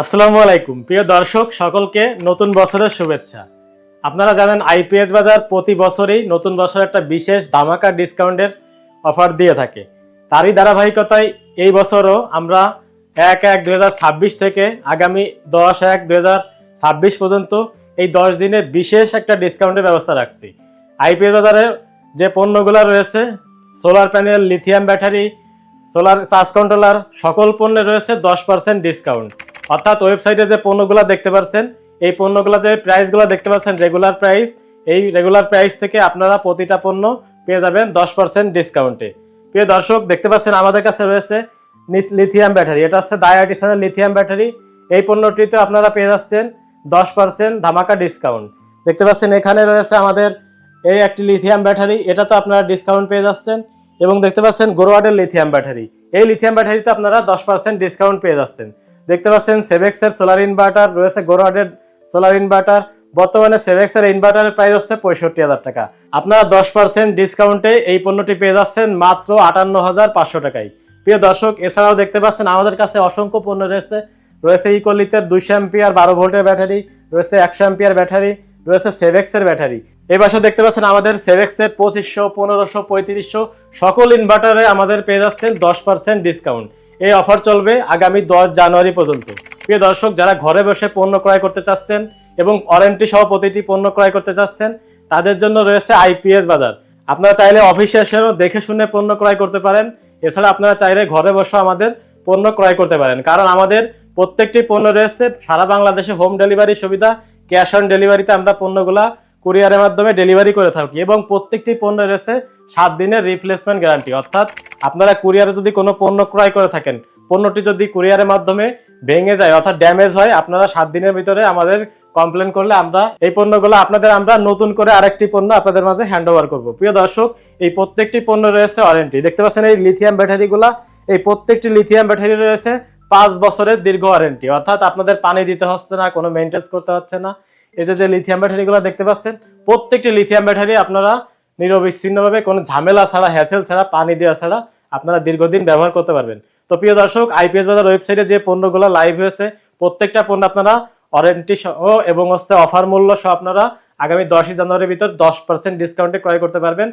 আসসালামু আলাইকুম। প্রিয় দর্শক, সকলকে নতুন বছরের শুভেচ্ছা। আপনারা জানেন আইপিএস বাজার প্রতি বছরই নতুন বছর একটা বিশেষ ধামাকা ডিসকাউন্টের অফার দিয়ে থাকে। তারই ধারাবাহিকতায় এই বছরও আমরা এক এক দুই থেকে আগামী দশ এক ছাব্বিশ পর্যন্ত এই দশ দিনে বিশেষ একটা ডিসকাউন্টের ব্যবস্থা রাখছি। আইপিএস বাজারে যে পণ্যগুলো রয়েছে, solar panel, lithium battery, solar charge controller, সকল পণ্যে রয়েছে দশ পার্সেন্ট ডিসকাউন্ট। অর্থাৎ ওয়েবসাইটে যে পণ্যগুলো দেখতে পাচ্ছেন এই পণ্যগুলো যে প্রাইসগুলো দেখতে পাচ্ছেন রেগুলার প্রাইস এই রেগুলার প্রাইস থেকে আপনারা প্রতিটা পণ্য পেয়ে যাবেন দশ পার্সেন্ট ডিসকাউন্টে প্রিয় দর্শক, দেখতে পাচ্ছেন আমাদের কাছে রয়েছে লিথিয়াম ব্যাটারি এটা হচ্ছে ডায়াটিসনের লিথিয়াম ব্যাটারি এই পণ্যটিতে আপনারা পেয়ে যাচ্ছেন দশ পার্সেন্ট ধামাকা ডিসকাউন্ট দেখতে পাচ্ছেন এখানে রয়েছে আমাদের এই একটি লিথিয়াম ব্যাটারি এটা তো আপনারা ডিসকাউন্ট পেয়ে যাচ্ছেন। এবং দেখতে পাচ্ছেন গোরোয়াডের লিথিয়াম ব্যাটারি এই লিথিয়াম ব্যাটারিতে আপনারা দশ পার্সেন্ট ডিসকাউন্ট পেয়ে যাচ্ছেন। দেখতে পাচ্ছেন সেভেক্সের সোলার ইনভার্টার রয়েছে গোরোয়াডের সোলার ইনভার্টার বর্তমানে সেভেক্সের ইনভার্টারের প্রাইস হচ্ছে পঁয়ষট্টি হাজার টাকা। আপনারা দশ পার্সেন্ট ডিসকাউন্টে এই পণ্যটি পেয়ে যাচ্ছেন মাত্র আটান্ন হাজার পাঁচশো টাকায়। প্রিয় দর্শক, এছাড়াও দেখতে পাচ্ছেন আমাদের কাছে অসংখ্য পণ্য রয়েছে। রয়েছে ইকোলিতের দুইশো অ্যাম্পিয়ার বারো ভোল্টের ব্যাটারি, রয়েছে একশো অ্যাম্পিয়ার ব্যাটারি, রয়েছে সেভেক্সের ব্যাটারি। এই পাশে দেখতে পাচ্ছেন আমাদের সেভেক্সের পঁচিশশো, পনেরোশো, পঁয়ত্রিশশো সকল ইনভার্টারে আমাদের পেয়ে যাচ্ছেন দশ পার্সেন্ট ডিসকাউন্ট এই অফার চলবে আগামী দশ জানুয়ারি পর্যন্ত। প্রিয় দর্শক, যারা ঘরে বসে পণ্য ক্রয় করতে চাচ্ছেন এবং ওয়ারেন্টি সহ প্রতিটি পণ্য ক্রয় করতে চাচ্ছেন, তাদের জন্য রয়েছে আইপিএস বাজার। আপনারা চাইলে অফিসে এসেও দেখে শুনে পণ্য ক্রয় করতে পারেন। এছাড়া আপনারা চাইলে ঘরে বসে আমাদের পণ্য ক্রয় করতে পারেন। কারণ আমাদের প্রত্যেকটি পণ্য রয়েছে, সারা বাংলাদেশে হোম ডেলিভারি সুবিধা ক্যাশ অন ডেলিভারিতে আমরা পণ্যগুলা কুরিয়ারের মাধ্যমে ডেলিভারি করে থাকি এবং প্রত্যেকটি পণ্য রয়েছে সাত দিনের রিপ্লেসমেন্ট গ্যারান্টি অর্থাৎ আপনারা কুরিয়ারে যদি কোনো পণ্য ক্রয় করে থাকেন, পণ্যটি যদি কুরিয়ারের মাধ্যমে ভেঙে যায় অর্থাৎ ড্যামেজ হয়, আপনারা সাত দিনের ভিতরে আমাদের কমপ্লেন করলে আমরা এই পণ্যগুলো আপনাদের আমরা নতুন করে আরেকটি পণ্য আপনাদের মাঝে হ্যান্ড ওভার করব। প্রিয় দর্শক, এই প্রত্যেকটি পণ্য রয়েছে ওয়ারেন্টি দেখতে পাচ্ছেন এই লিথিয়াম ব্যাটারিগুলা এই প্রত্যেকটি লিথিয়াম ব্যাটারি রয়েছে পাঁচ বছরের দীর্ঘ ওয়ারেন্টি অর্থাৎ আপনাদের পানি দিতে হচ্ছে না, কোনো মেনটেন্স করতে হচ্ছে না। যে যে লিথিয়াম ব্যাটারিগুলো দেখতে পাচ্ছেন, প্রত্যেকটি লিথিয়াম ব্যাটারি আপনারা নিরবিচ্ছিন্নভাবে কোনো ঝামেলা ছাড়া হ্যাসেল ছাড়া, পানি দেওয়া ছাড়া আপনারা দীর্ঘদিন ব্যবহার করতে পারবেন। তো প্রিয় দর্শক আইপিএস বাজার ওয়েবসাইটে যে পণ্যগুলো লাইভ হয়েছে, প্রত্যেকটা পণ্য আপনারা ওয়ারেন্টি সহ এবং হচ্ছে অফার মূল্য সহ আপনারা আগামী দশই জানুয়ারির ভিতর দশ পার্সেন্ট ডিসকাউন্টে ক্রয় করতে পারবেন।